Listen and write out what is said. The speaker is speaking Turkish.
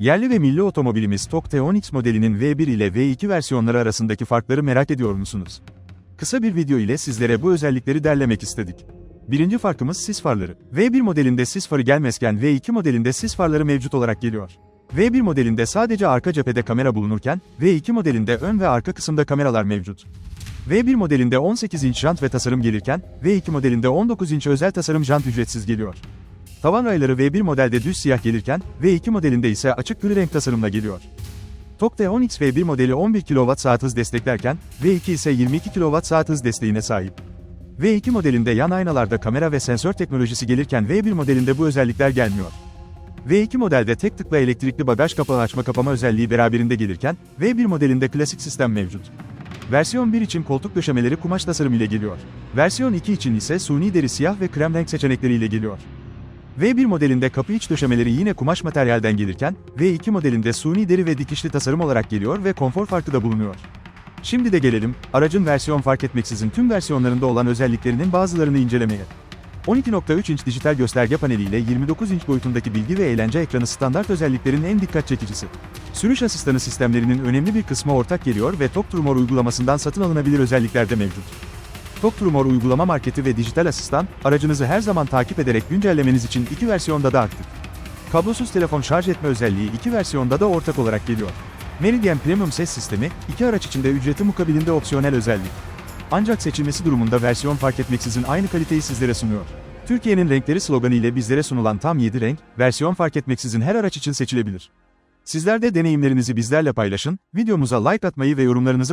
Yerli ve milli otomobilimiz Tok T10X modelinin V1 ile V2 versiyonları arasındaki farkları merak ediyor musunuz? Kısa bir video ile sizlere bu özellikleri derlemek istedik. Birinci farkımız sis farları. V1 modelinde sis farı gelmezken V2 modelinde sis farları mevcut olarak geliyor. V1 modelinde sadece arka cephede kamera bulunurken, V2 modelinde ön ve arka kısımda kameralar mevcut. V1 modelinde 18 inç jant ve tasarım gelirken, V2 modelinde 19 inç özel tasarım jant ücretsiz geliyor. Tavan rayları V1 modelde düz siyah gelirken, V2 modelinde ise açık gri renk tasarımla geliyor. Tok T10X V1 modeli 11 kWh hız desteklerken, V2 ise 22 kWh hız desteğine sahip. V2 modelinde yan aynalarda kamera ve sensör teknolojisi gelirken V1 modelinde bu özellikler gelmiyor. V2 modelde tek tıkla elektrikli bagaj kapağı açma kapama özelliği beraberinde gelirken, V1 modelinde klasik sistem mevcut. Versiyon 1 için koltuk döşemeleri kumaş tasarım ile geliyor. Versiyon 2 için ise suni deri siyah ve krem renk seçenekleriyle geliyor. V1 modelinde kapı iç döşemeleri yine kumaş materyalden gelirken, V2 modelinde suni deri ve dikişli tasarım olarak geliyor ve konfor farkı da bulunuyor. Şimdi de gelelim, aracın versiyon fark etmeksizin tüm versiyonlarında olan özelliklerinin bazılarını incelemeye. 12.3 inç dijital gösterge paneliyle 29 inç boyutundaki bilgi ve eğlence ekranı standart özelliklerin en dikkat çekicisi. Sürüş asistanı sistemlerinin önemli bir kısmı ortak geliyor ve TokTrumor uygulamasından satın alınabilir özellikler de mevcut. TokTrumor uygulama marketi ve dijital asistan, aracınızı her zaman takip ederek güncellemeniz için iki versiyonda da aktif. Kablosuz telefon şarj etme özelliği iki versiyonda da ortak olarak geliyor. Meridian Premium ses sistemi, iki araç içinde ücreti mukabilinde opsiyonel özellik. Ancak seçilmesi durumunda versiyon fark etmeksizin aynı kaliteyi sizlere sunuyor. Türkiye'nin renkleri sloganı ile bizlere sunulan tam 7 renk, versiyon fark etmeksizin her araç için seçilebilir. Sizler de deneyimlerinizi bizlerle paylaşın, videomuza like atmayı ve yorumlarınızı